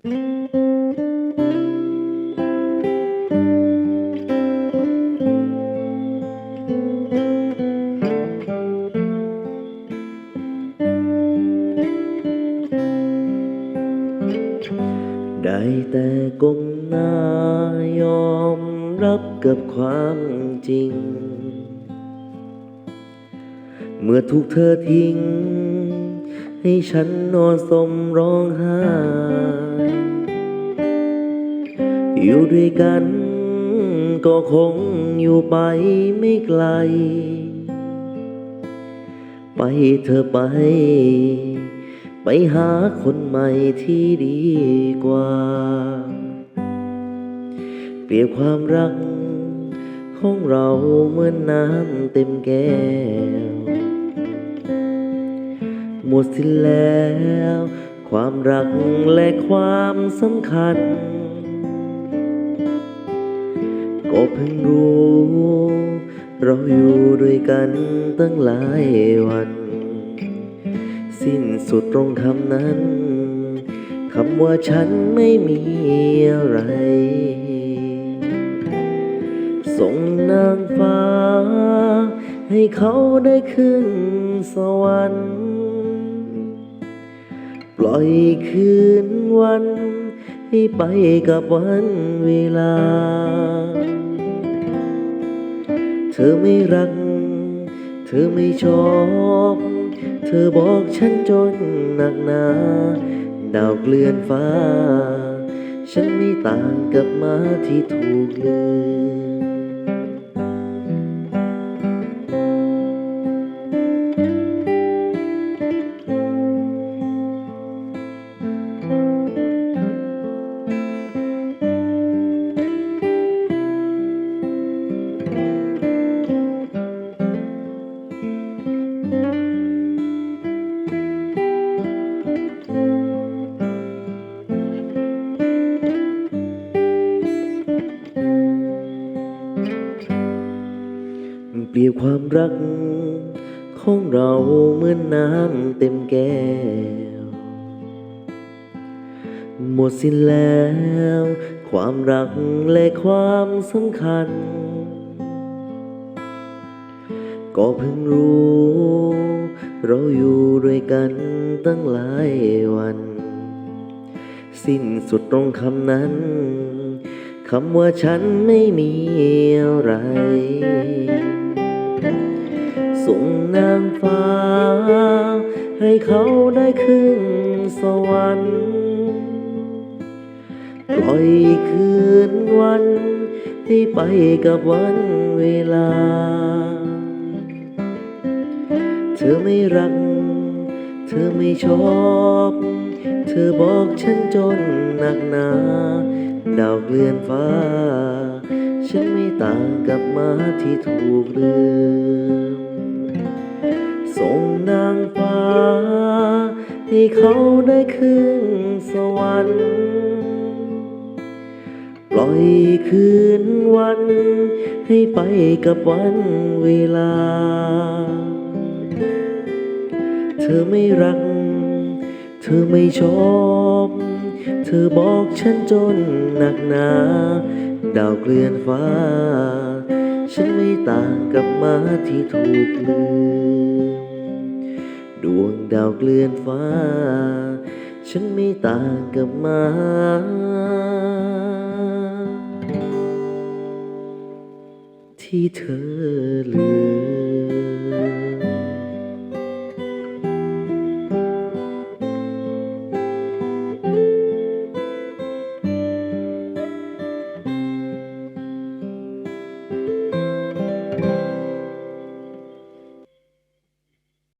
ได้แต่ก้มหน้ายอมรับกับความจริง เมื่อถูกเธอทิ้ง ให้ฉันนอนสมร้องไห้อยู่ด้วยกันก็คงอยู่ไปไม่ไกล ไปเธอไป ไปหาคนใหม่ที่ดีกว่า เปรียบความรักของเราเหมือนน้ำเต็มแก้ว หมดสิ้นแล้ว ความรักและความสำคัญ ก็เพิ่งรู้ เราอยู่ด้วยกันตั้งหลายวัน สิ้นสุดตรงคำนั้นคำว่าฉันไม่มีอะไร ส่งนางฟ้า ให้เขาได้ขึ้นสวรรค์ ปล่อยคืนวัน ให้ไปกับวันเวลา เธอไม่รัก เธอไม่ชอบ เธอบอกฉันจนหนักหนา ดาวเกลื่อนฟ้า ฉันไม่ต่างกับหมาที่ถูกลืม รียบความรัก ของเราเหมือนน้ำเต็มแก้ว หมดสิ้นแล้ว ความรักและความสำคัญ ก็เพิ่งรู้ เราอยู่ด้วยกันตั้งหลายวัน สิ้นสุดตรงคำนั้นคำว่าฉันไม่มีอะไร นางฟ้า ให้เขาได้ขึ้นสวรรค์ปล่อยคืนวันให้ไปกับวันเวลา เธอไม่รัก เธอไม่ชอบ เธอบอกฉันจนหนักหนา ดาวเกลื่อนฟ้า ฉันไม่ต่างกับหมาที่ถูกลืม ส่งนางฟ้า ให้เขาได้ขึ้นสวรรค์ ปล่อยคืนวัน ให้ไปกับวันเวลา เธอไม่รัก เธอไม่ชอบ เธอบอกฉันจนหนักหนา ดาวเกลื่อนฟ้าฉันไม่ต่างกับมาที่ถูกลืม ดวงดาวเกลื่อนฟ้า ฉันไม่ต่างกับมา ที่เธอลืม